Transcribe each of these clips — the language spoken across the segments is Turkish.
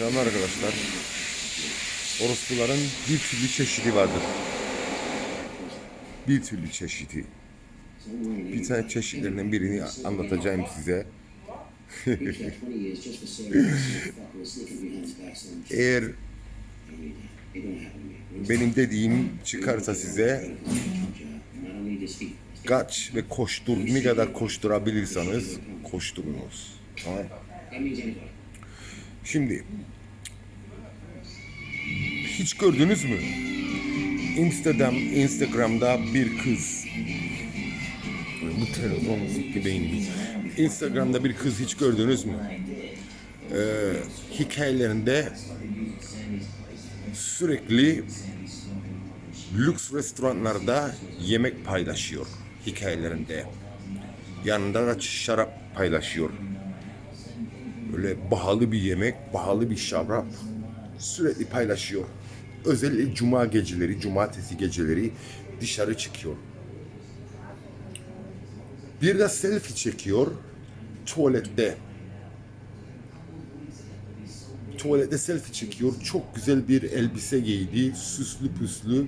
Selam arkadaşlar. Orospuların bir türlü çeşidi vardır. Bir türlü çeşidi. Bir tane çeşitlerinden birini anlatacağım size. Eğer benim dediğim çıkarsa size kaç ve koştur ne kadar koşturabilirseniz koşturunuz. Tamam. Şimdi hiç gördünüz mü? Instagram, Instagram'da bir kız bu telefon sikti beynimi. Instagram'da bir kız hiç gördünüz mü? Ee, hikayelerinde sürekli lüks restoranlarda yemek paylaşıyor hikayelerinde. Yanında da şarap paylaşıyor. Öyle pahalı bir yemek, pahalı bir şarap sürekli paylaşıyor. Özellikle cuma geceleri, cumartesi geceleri dışarı çıkıyor. Bir de selfie çekiyor tuvalette. Tuvalette selfie çekiyor. Çok güzel bir elbise giydi. Süslü püslü.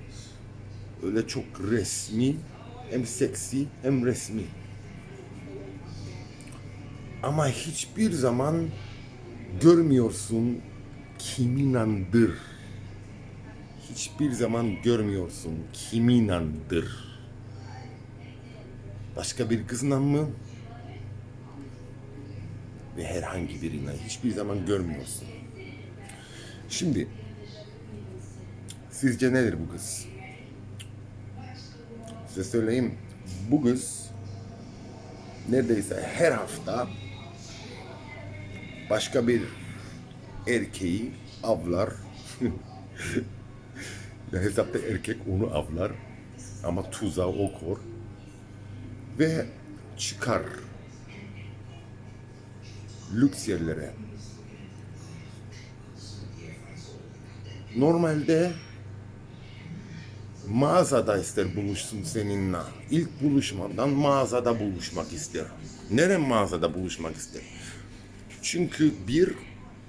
Öyle çok resmi. Hem seksi hem resmi. Ama hiçbir zaman görmüyorsun kiminandır. Hiçbir zaman görmüyorsun kiminandır. Başka bir kızla mı? Ve herhangi biriyle hiçbir zaman görmüyorsun. Şimdi sizce nedir bu kız? Size söyleyeyim. Bu kız neredeyse her hafta başka bir erkeği avlar. ya hesapta erkek onu avlar ama tuzağı o kor ve çıkar lüks yerlere. Normalde mağazada ister buluşsun seninle. İlk buluşmadan mağazada buluşmak ister. Neren mağazada buluşmak ister? Çünkü bir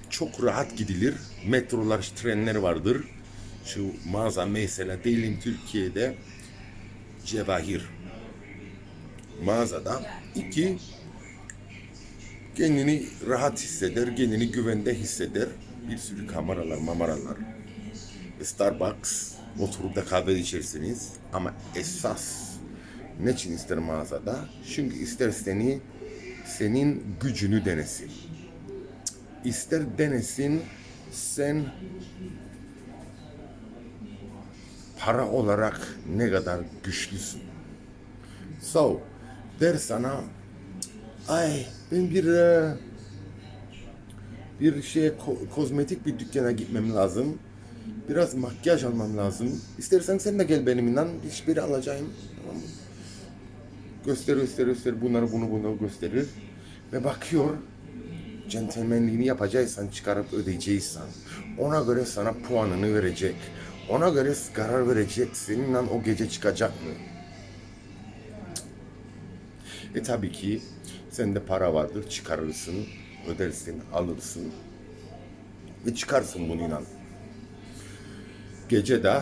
çok rahat gidilir. Metrolar, trenler vardır. Şu mağaza mesela diyelim Türkiye'de Cevahir. Mağazada. iki kendini rahat hisseder, kendini güvende hisseder. Bir sürü kameralar, mamaralar. Starbucks, oturup da kahve içersiniz. Ama esas ne için ister mağazada? Çünkü ister seni, senin gücünü denesin. İster denesin, sen para olarak ne kadar güçlüsün. So, der sana, ay ben bir e, bir şey ko- kozmetik bir dükkana gitmem lazım. Biraz makyaj almam lazım. İstersen sen de gel benimle. Hiçbiri alacağım. Tamam mı? Gösterir, gösterir, gösterir. Bunları, bunu, bunu gösterir. Ve bakıyor. Centilmenliğini yapacaksan, çıkarıp ödeyeceksen. Ona göre sana puanını verecek. Ona göre karar verecek. Seninle o gece çıkacak mı? E tabii ki sende para vardır. Çıkarırsın, ödersin, alırsın. Ve çıkarsın bununla. Gece de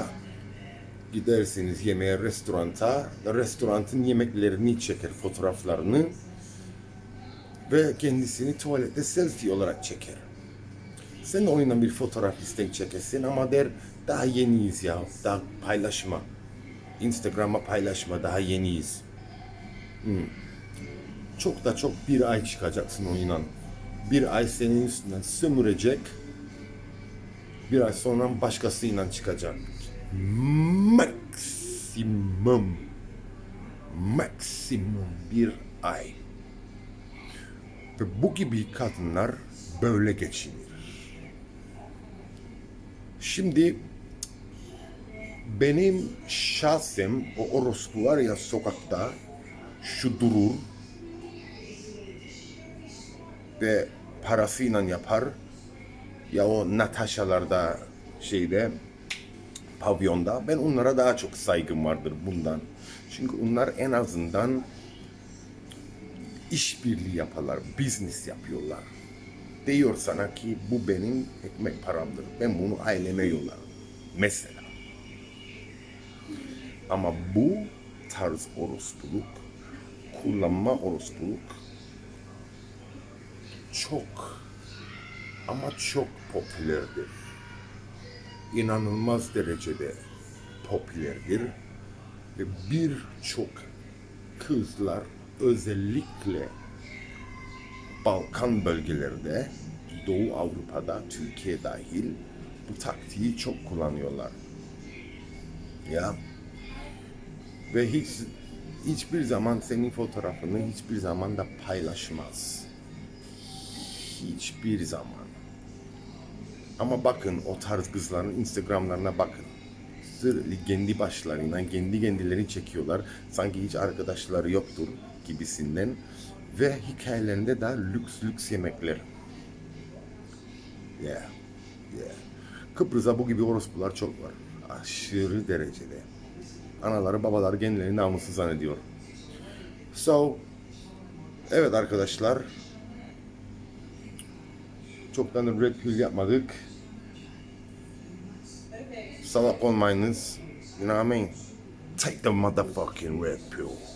gidersiniz yemeğe restoranta. Restoranın yemeklerini çeker, fotoğraflarını. Ve kendisini tuvalette selfie olarak çeker. Sen de onunla bir fotoğraf istek çekesin ama der daha yeniyiz ya, daha paylaşma. Instagram'a paylaşma, daha yeniyiz. Hmm. Çok da çok bir ay çıkacaksın oyunla. Bir ay senin üstünden sömürecek. Bir ay sonra başkasıyla çıkacak. Maksimum. Maksimum bir ay. Ve bu gibi kadınlar böyle geçinir. Şimdi benim şahsım o orospu var ya sokakta şu durur ve parasıyla yapar ya o Natasha'larda şeyde pavyonda ben onlara daha çok saygım vardır bundan. Çünkü onlar en azından işbirliği yaparlar, business yapıyorlar. diyor sana ki bu benim ekmek paramdır. Ben bunu aileme yollarım. Mesela. Ama bu tarz orospuluk, kullanma orospuluk çok ama çok popülerdir. İnanılmaz derecede popülerdir ve birçok kızlar özellikle Balkan bölgelerde, Doğu Avrupa'da, Türkiye dahil bu taktiği çok kullanıyorlar. Ya ve hiç hiçbir zaman senin fotoğrafını hiçbir zaman da paylaşmaz. Hiçbir zaman. Ama bakın o tarz kızların Instagram'larına bakın. Sır kendi başlarına, kendi kendilerini çekiyorlar. Sanki hiç arkadaşları yoktur gibisinden. Ve hikayelerinde daha lüks lüks yemekler. Yeah, yeah. Kıbrıs'ta bu gibi orospular çok var. Aşırı derecede. Anaları babaları kendilerini namussuz zannediyor. So, evet arkadaşlar. Çoktan red pill yapmadık. Salak olmayınız. You know what I mean? Take the motherfucking red pill.